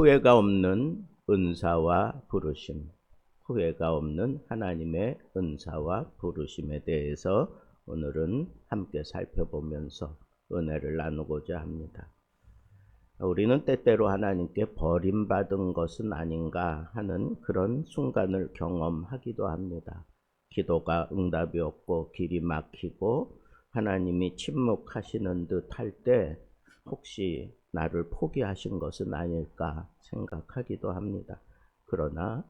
후회가 없는 은사와 부르심, 후회가 없는 하나님의 은사와 부르심에 대해서 오늘은 함께 살펴보면서 은혜를 나누고자 합니다. 우리는 때때로 하나님께 버림받은 것은 아닌가 하는 그런 순간을 경험하기도 합니다. 기도가 응답이 없고 길이 막히고 하나님이 침묵하시는 듯 할 때 혹시 나를 포기하신 것은 아닐까 생각하기도 합니다. 그러나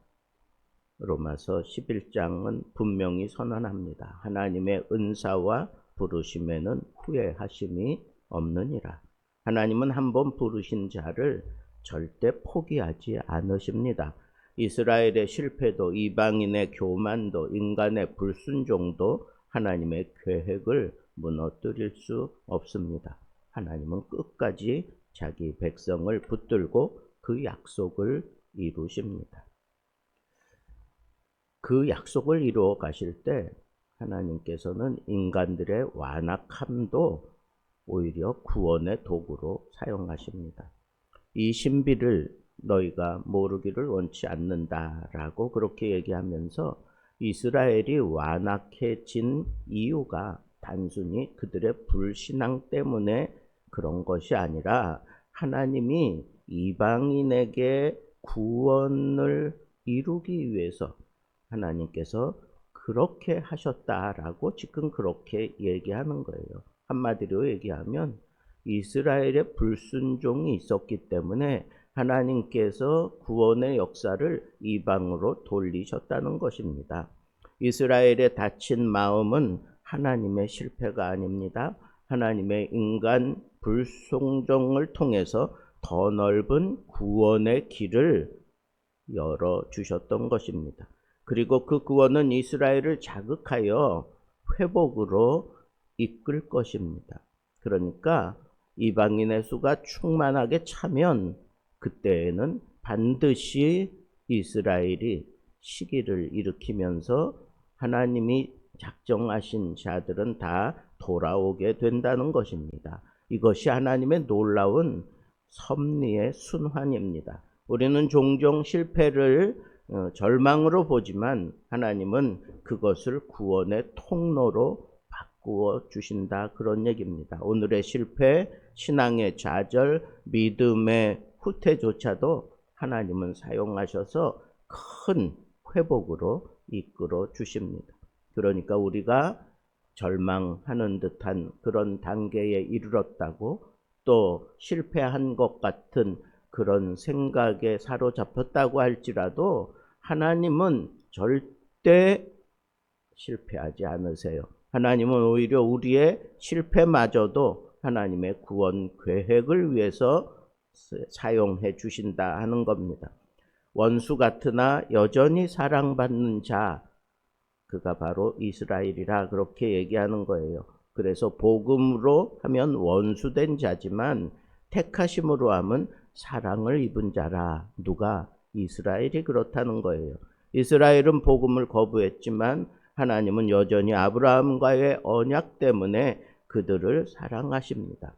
로마서 11장은 분명히 선언합니다. 하나님의 은사와 부르심에는 후회하심이 없느니라. 하나님은 한번 부르신 자를 절대 포기하지 않으십니다. 이스라엘의 실패도 이방인의 교만도 인간의 불순종도 하나님의 계획을 무너뜨릴 수 없습니다. 하나님은 끝까지 자기 백성을 붙들고 그 약속을 이루십니다. 그 약속을 이루어 가실 때 하나님께서는 인간들의 완악함도 오히려 구원의 도구로 사용하십니다. 이 신비를 너희가 모르기를 원치 않는다라고 그렇게 얘기하면서 이스라엘이 완악해진 이유가 단순히 그들의 불신앙 때문에 그런 것이 아니라 하나님이 이방인에게 구원을 이루기 위해서 하나님께서 그렇게 하셨다라고 지금 그렇게 얘기하는 거예요. 한마디로 얘기하면 이스라엘의 불순종이 있었기 때문에 하나님께서 구원의 역사를 이방으로 돌리셨다는 것입니다. 이스라엘의 다친 마음은 하나님의 실패가 아닙니다. 하나님의 인간 불순종을 통해서 더 넓은 구원의 길을 열어 주셨던 것입니다. 그리고 그 구원은 이스라엘을 자극하여 회복으로 이끌 것입니다. 그러니까 이방인의 수가 충만하게 차면 그때에는 반드시 이스라엘이 시기를 일으키면서 하나님이 작정하신 자들은 다 돌아오게 된다는 것입니다. 이것이 하나님의 놀라운 섭리의 순환입니다. 우리는 종종 실패를 어, 절망으로 보지만 하나님은 그것을 구원의 통로로 바꾸어 주신다 그런 얘기입니다. 오늘의 실패, 신앙의 좌절, 믿음의 후퇴조차도 하나님은 사용하셔서 큰 회복으로 이끌어 주십니다. 그러니까 우리가 절망하는 듯한 그런 단계에 이르렀다고 또 실패한 것 같은 그런 생각에 사로잡혔다고 할지라도 하나님은 절대 실패하지 않으세요. 하나님은 오히려 우리의 실패마저도 하나님의 구원 계획을 위해서 사용해 주신다 하는 겁니다. 원수 같으나 여전히 사랑받는 자, 그가 바로 이스라엘이라 그렇게 얘기하는 거예요. 그래서 복음으로 하면 원수된 자지만 택하심으로 하면 사랑을 입은 자라. 누가 이스라엘이 그렇다는 거예요. 이스라엘은 복음을 거부했지만 하나님은 여전히 아브라함과의 언약 때문에 그들을 사랑하십니다.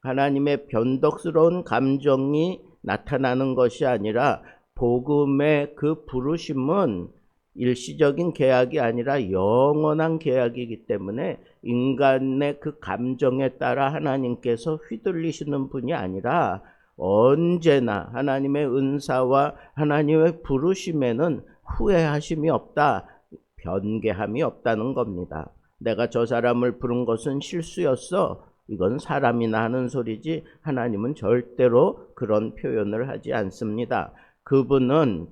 하나님의 변덕스러운 감정이 나타나는 것이 아니라 복음의 그 부르심은 일시적인 계약이 아니라 영원한 계약이기 때문에 인간의 그 감정에 따라 하나님께서 휘둘리시는 분이 아니라 언제나 하나님의 은사와 하나님의 부르심에는 후회하심이 없다. 변개함이 없다는 겁니다. 내가 저 사람을 부른 것은 실수였어. 이건 사람이나 하는 소리지 하나님은 절대로 그런 표현을 하지 않습니다. 그분은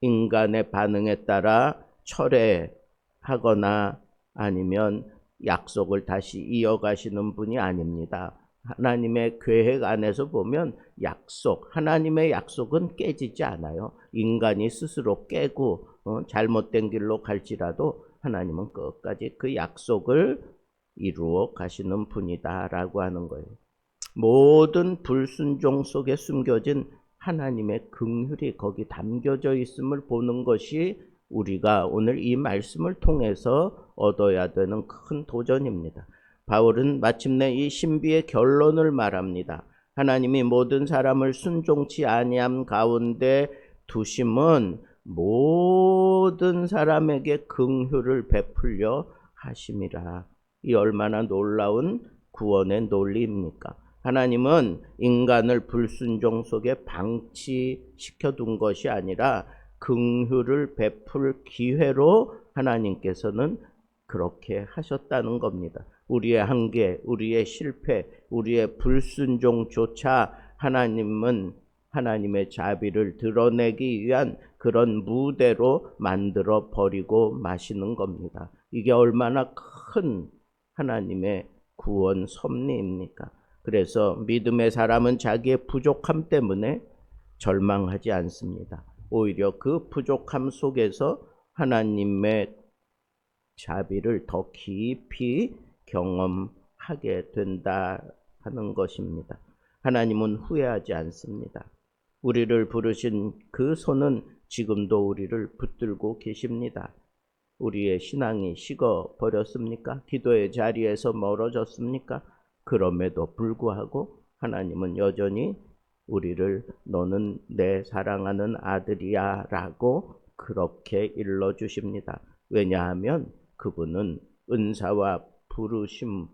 인간의 반응에 따라 철회하거나 아니면 약속을 다시 이어가시는 분이 아닙니다. 하나님의 계획 안에서 보면 약속, 하나님의 약속은 깨지지 않아요. 인간이 스스로 깨고 어, 잘못된 길로 갈지라도 하나님은 끝까지 그 약속을 이루어 가시는 분이다라고 하는 거예요. 모든 불순종 속에 숨겨진 하나님의 긍휼이 거기 담겨져 있음을 보는 것이 우리가 오늘 이 말씀을 통해서 얻어야 되는 큰 도전입니다. 바울은 마침내 이 신비의 결론을 말합니다. 하나님이 모든 사람을 순종치 아니함 가운데 두심은 모든 사람에게 긍휼을 베풀려 하심이라. 이 얼마나 놀라운 구원의 논리입니까? 하나님은 인간을 불순종 속에 방치시켜 둔 것이 아니라 긍휼을 베풀 기회로 하나님께서는 그렇게 하셨다는 겁니다. 우리의 한계, 우리의 실패, 우리의 불순종조차 하나님은 하나님의 자비를 드러내기 위한 그런 무대로 만들어 버리고 마시는 겁니다. 이게 얼마나 큰 하나님의 구원 섭리입니까? 그래서 믿음의 사람은 자기의 부족함 때문에 절망하지 않습니다. 오히려 그 부족함 속에서 하나님의 자비를 더 깊이 경험하게 된다 하는 것입니다. 하나님은 후회하지 않습니다. 우리를 부르신 그 손은 지금도 우리를 붙들고 계십니다. 우리의 신앙이 식어 버렸습니까? 기도의 자리에서 멀어졌습니까? 그럼에도 불구하고 하나님은 여전히 우리를 너는 내 사랑하는 아들이야 라고 그렇게 일러 주십니다. 왜냐하면 그분은 은사와 부르심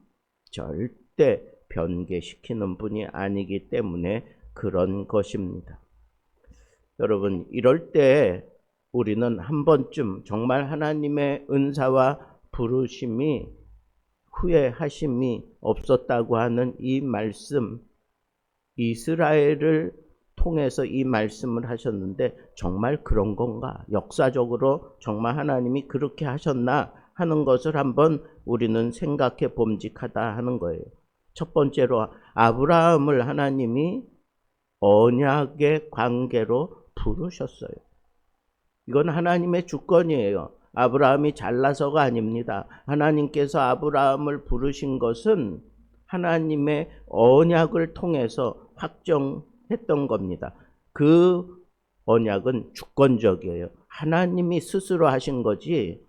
절대 변개시키는 분이 아니기 때문에 그런 것입니다. 여러분, 이럴 때 우리는 한 번쯤 정말 하나님의 은사와 부르심이 후회하심이 없었다고 하는 이 말씀, 이스라엘을 통해서 이 말씀을 하셨는데 정말 그런 건가? 역사적으로 정말 하나님이 그렇게 하셨나 하는 것을 한번 우리는 생각해 봄직하다 하는 거예요. 첫 번째로 아브라함을 하나님이 언약의 관계로 부르셨어요. 이건 하나님의 주권이에요. 아브라함이 잘나서가 아닙니다. 하나님께서 아브라함을 부르신 것은 하나님의 언약을 통해서 확정했던 겁니다. 그 언약은 주권적이에요. 하나님이 스스로 하신 거지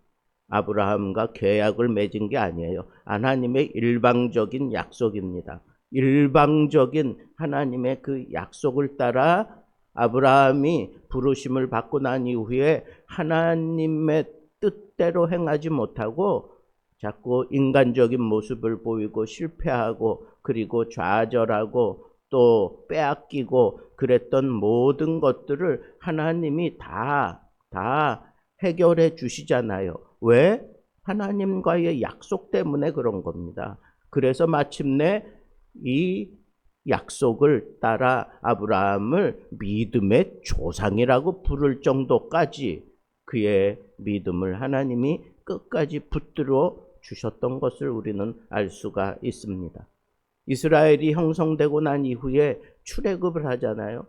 아브라함과 계약을 맺은 게 아니에요. 하나님의 일방적인 약속입니다. 일방적인 하나님의 그 약속을 따라 아브라함이 부르심을 받고 난 이후에 하나님의 뜻대로 행하지 못하고 자꾸 인간적인 모습을 보이고 실패하고 그리고 좌절하고 또 빼앗기고 그랬던 모든 것들을 하나님이 다, 다 해결해 주시잖아요. 왜? 하나님과의 약속 때문에 그런 겁니다. 그래서 마침내 이 약속을 따라 아브라함을 믿음의 조상이라고 부를 정도까지 그의 믿음을 하나님이 끝까지 붙들어 주셨던 것을 우리는 알 수가 있습니다. 이스라엘이 형성되고 난 이후에 출애굽을 하잖아요.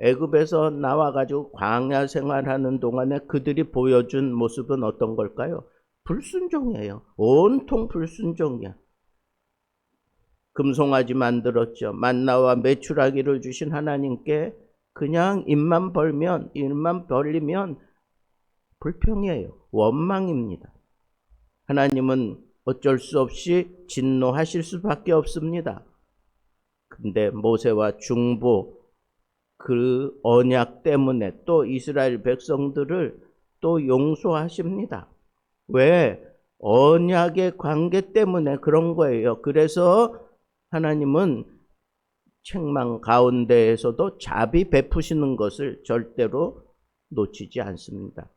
애굽에서 나와 가지고 광야 생활하는 동안에 그들이 보여준 모습은 어떤 걸까요? 불순종이에요. 온통 불순종이야. 금송아지 만들었죠. 만나와 메추라기를 주신 하나님께 그냥 입만 벌면 입만 벌리면 불평이에요. 원망입니다. 하나님은 어쩔 수 없이 진노하실 수밖에 없습니다. 근데 모세와 중보 그 언약 때문에 또 이스라엘 백성들을 또 용서하십니다. 왜? 언약의 관계 때문에 그런 거예요. 그래서 하나님은 책망 가운데에서도 자비 베푸시는 것을 절대로 놓치지 않습니다.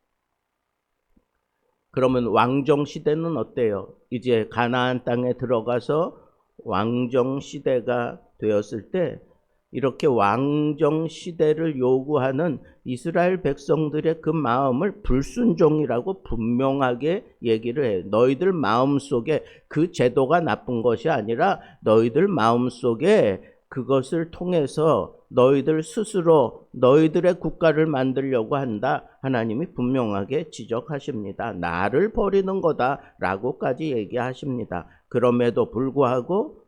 그러면 왕정 시대는 어때요? 이제 가나안 땅에 들어가서 왕정 시대가 되었을 때 이렇게 왕정 시대를 요구하는 이스라엘 백성들의 그 마음을 불순종이라고 분명하게 얘기를 해요. 너희들 마음 속에 그 제도가 나쁜 것이 아니라 너희들 마음 속에 그것을 통해서 너희들 스스로 너희들의 국가를 만들려고 한다. 하나님이 분명하게 지적하십니다. 나를 버리는 거다라고까지 얘기하십니다. 그럼에도 불구하고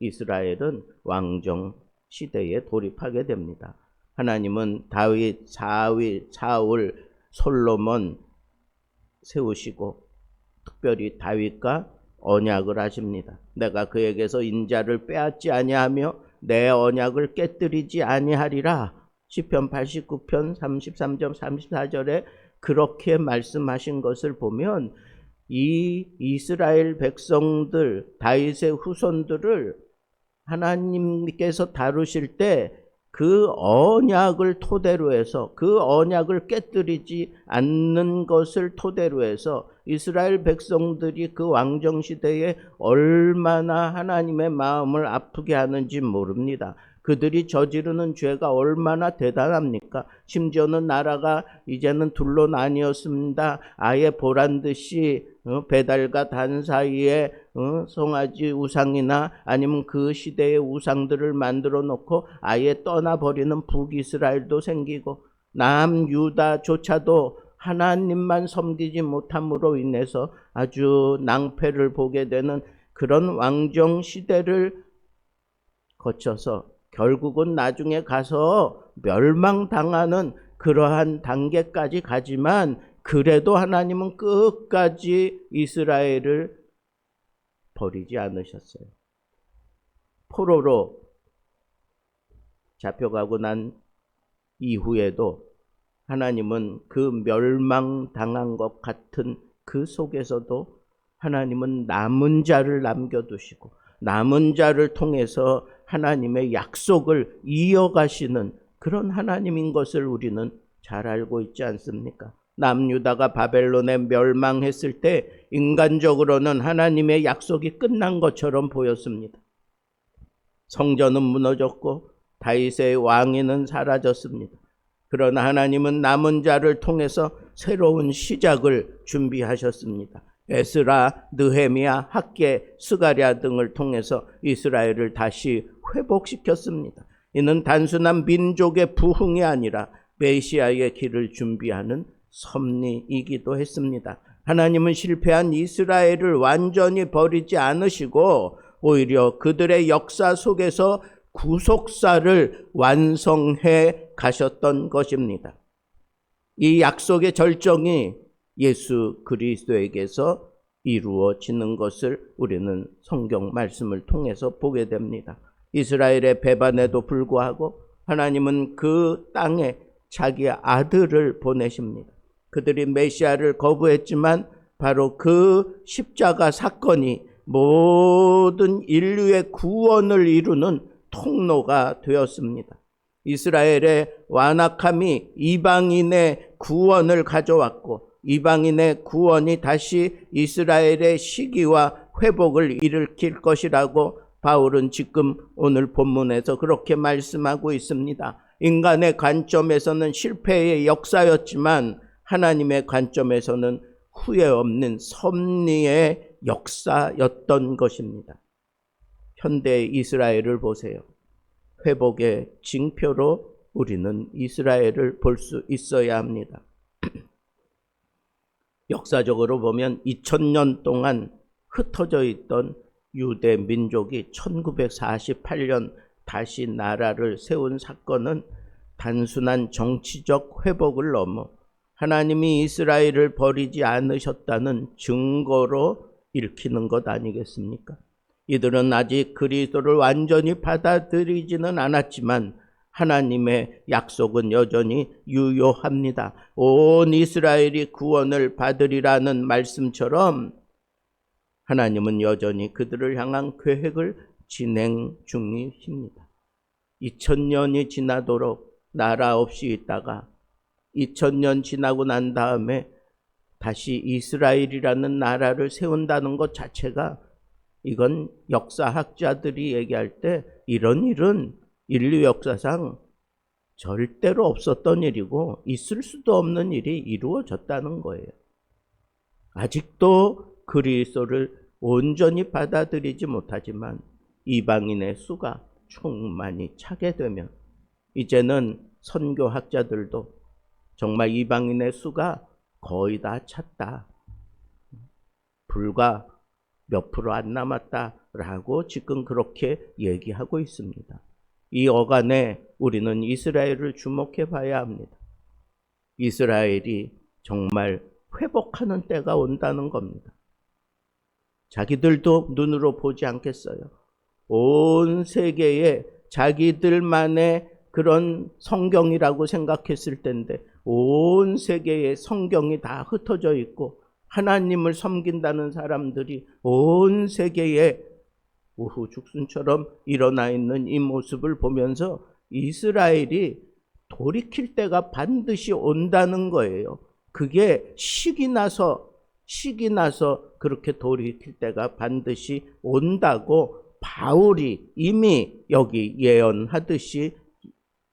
이스라엘은 왕정 시대에 돌입하게 됩니다. 하나님은 다윗, 사위, 사울, 솔로몬 세우시고 특별히 다윗과 언약을 하십니다. 내가 그에게서 인자를 빼앗지 아니하며 내 언약을 깨뜨리지 아니하리라. 시편 89편 33절 34절에 그렇게 말씀하신 것을 보면 이 이스라엘 백성들 다윗의 후손들을 하나님께서 다루실 때 그 언약을 토대로 해서 그 언약을 깨뜨리지 않는 것을 토대로 해서 이스라엘 백성들이 그 왕정 시대에 얼마나 하나님의 마음을 아프게 하는지 모릅니다. 그들이 저지르는 죄가 얼마나 대단합니까? 심지어는 나라가 이제는 둘로 나뉘었습니다. 아예 보란 듯이 어, 배달과 단 사이에 어, 송아지 우상이나 아니면 그 시대의 우상들을 만들어 놓고 아예 떠나버리는 북이스라엘도 생기고 남유다조차도 하나님만 섬기지 못함으로 인해서 아주 낭패를 보게 되는 그런 왕정 시대를 거쳐서 결국은 나중에 가서 멸망당하는 그러한 단계까지 가지만 그래도 하나님은 끝까지 이스라엘을 버리지 않으셨어요. 포로로 잡혀가고 난 이후에도 하나님은 그 멸망당한 것 같은 그 속에서도 하나님은 남은 자를 남겨두시고 남은 자를 통해서 하나님의 약속을 이어가시는 그런 하나님인 것을 우리는 잘 알고 있지 않습니까? 남유다가 바벨론에 멸망했을 때 인간적으로는 하나님의 약속이 끝난 것처럼 보였습니다. 성전은 무너졌고 다윗의 왕위는 사라졌습니다. 그러나 하나님은 남은 자를 통해서 새로운 시작을 준비하셨습니다. 에스라, 느헤미야, 학계, 스가랴 등을 통해서 이스라엘을 다시 회복시켰습니다. 이는 단순한 민족의 부흥이 아니라 메시아의 길을 준비하는 섭리이기도 했습니다. 하나님은 실패한 이스라엘을 완전히 버리지 않으시고 오히려 그들의 역사 속에서 구속사를 완성해 가셨던 것입니다. 이 약속의 절정이 예수 그리스도에게서 이루어지는 것을 우리는 성경 말씀을 통해서 보게 됩니다. 이스라엘의 배반에도 불구하고 하나님은 그 땅에 자기 아들을 보내십니다. 그들이 메시아를 거부했지만 바로 그 십자가 사건이 모든 인류의 구원을 이루는 통로가 되었습니다. 이스라엘의 완악함이 이방인의 구원을 가져왔고 이방인의 구원이 다시 이스라엘의 시기와 회복을 일으킬 것이라고 바울은 지금 오늘 본문에서 그렇게 말씀하고 있습니다. 인간의 관점에서는 실패의 역사였지만 하나님의 관점에서는 후회 없는 섭리의 역사였던 것입니다. 현대 이스라엘을 보세요. 회복의 징표로 우리는 이스라엘을 볼 수 있어야 합니다. 역사적으로 보면 2000년 동안 흩어져 있던 유대 민족이 1948년 다시 나라를 세운 사건은 단순한 정치적 회복을 넘어 하나님이 이스라엘을 버리지 않으셨다는 증거로 읽히는 것 아니겠습니까? 이들은 아직 그리스도를 완전히 받아들이지는 않았지만 하나님의 약속은 여전히 유효합니다. 온 이스라엘이 구원을 받으리라는 말씀처럼 하나님은 여전히 그들을 향한 계획을 진행 중이십니다. 2000년이 지나도록 나라 없이 있다가 2000년 지나고 난 다음에 다시 이스라엘이라는 나라를 세운다는 것 자체가 이건 역사학자들이 얘기할 때 이런 일은 인류 역사상 절대로 없었던 일이고 있을 수도 없는 일이 이루어졌다는 거예요. 아직도 그리스도를 온전히 받아들이지 못하지만 이방인의 수가 충만히 차게 되면 이제는 선교학자들도 정말 이방인의 수가 거의 다 찼다. 불과 몇 프로 안 남았다라고 지금 그렇게 얘기하고 있습니다. 이 어간에 우리는 이스라엘을 주목해 봐야 합니다. 이스라엘이 정말 회복하는 때가 온다는 겁니다. 자기들도 눈으로 보지 않겠어요. 온 세계에 자기들만의 그런 성경이라고 생각했을 텐데 온 세계에 성경이 다 흩어져 있고 하나님을 섬긴다는 사람들이 온 세계에 우후 죽순처럼 일어나 있는 이 모습을 보면서 이스라엘이 돌이킬 때가 반드시 온다는 거예요. 그게 식이 나서 식이 나서 그렇게 돌이킬 때가 반드시 온다고 바울이 이미 여기 예언하듯이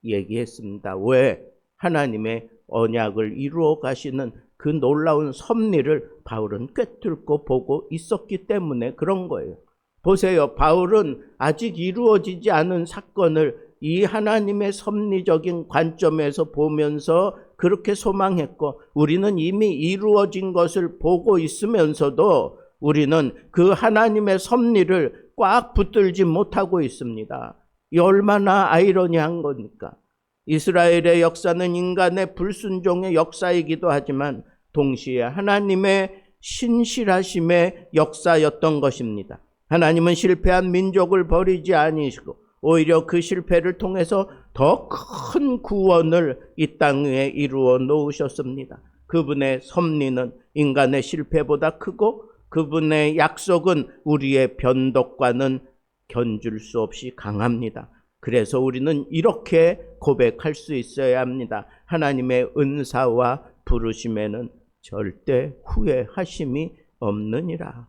얘기했습니다. 왜 하나님의 언약을 이루어 가시는 그 놀라운 섭리를 바울은 꿰뚫고 보고 있었기 때문에 그런 거예요. 보세요. 바울은 아직 이루어지지 않은 사건을 이 하나님의 섭리적인 관점에서 보면서 그렇게 소망했고 우리는 이미 이루어진 것을 보고 있으면서도 우리는 그 하나님의 섭리를 꽉 붙들지 못하고 있습니다. 이 얼마나 아이러니한 겁니까? 이스라엘의 역사는 인간의 불순종의 역사이기도 하지만 동시에 하나님의 신실하심의 역사였던 것입니다. 하나님은 실패한 민족을 버리지 아니시고 오히려 그 실패를 통해서 더 큰 구원을 이 땅에 이루어 놓으셨습니다. 그분의 섭리는 인간의 실패보다 크고 그분의 약속은 우리의 변덕과는 견줄 수 없이 강합니다. 그래서 우리는 이렇게 고백할 수 있어야 합니다. 하나님의 은사와 부르심에는 절대 후회하심이 없느니라.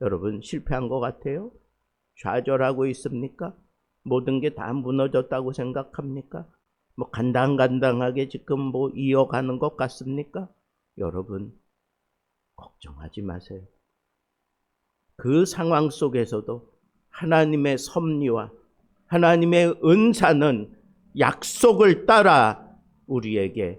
여러분 실패한 것 같아요? 좌절하고 있습니까? 모든 게 다 무너졌다고 생각합니까? 뭐 간당간당하게 지금 뭐 이어가는 것 같습니까? 여러분 걱정하지 마세요. 그 상황 속에서도 하나님의 섭리와 하나님의 은사는 약속을 따라 우리에게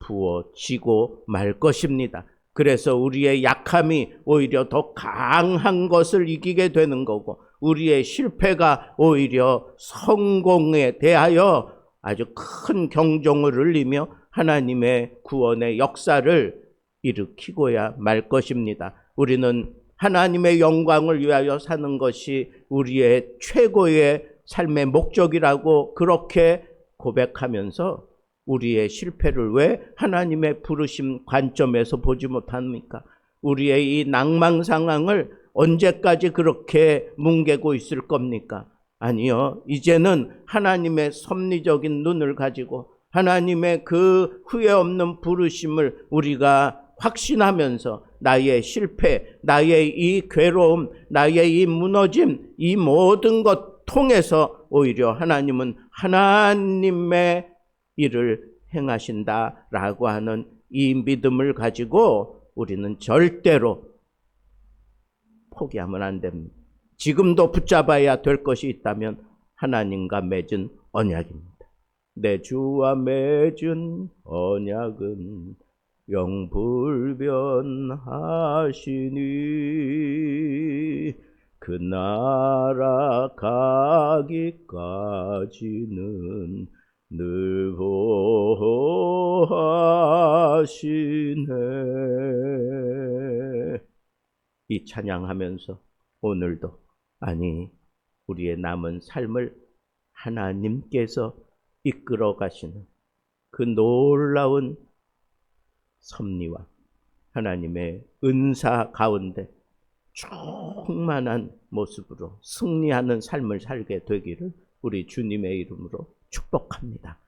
부어지고 말 것입니다. 그래서 우리의 약함이 오히려 더 강한 것을 이기게 되는 거고, 우리의 실패가 오히려 성공에 대하여 아주 큰 경종을 울리며 하나님의 구원의 역사를 일으키고야 말 것입니다. 우리는 하나님의 영광을 위하여 사는 것이 우리의 최고의 삶의 목적이라고 그렇게 고백하면서 우리의 실패를 왜 하나님의 부르심 관점에서 보지 못합니까? 우리의 이 낭망 상황을 언제까지 그렇게 뭉개고 있을 겁니까? 아니요. 이제는 하나님의 섭리적인 눈을 가지고 하나님의 그 후회 없는 부르심을 우리가 확신하면서 나의 실패, 나의 이 괴로움, 나의 이 무너짐, 이 모든 것 통해서 오히려 하나님은 하나님의 일을 행하신다라고 하는 이 믿음을 가지고 우리는 절대로 포기하면 안 됩니다. 지금도 붙잡아야 될 것이 있다면 하나님과 맺은 언약입니다. 내 주와 맺은 언약은 영불변하시니 그 나라 가기까지는 늘 보하시네. 이 찬양하면서 오늘도 아니 우리의 남은 삶을 하나님께서 이끌어 가시는 그 놀라운 섭리와 하나님의 은사 가운데 충만한 모습으로 승리하는 삶을 살게 되기를 우리 주님의 이름으로 축복합니다.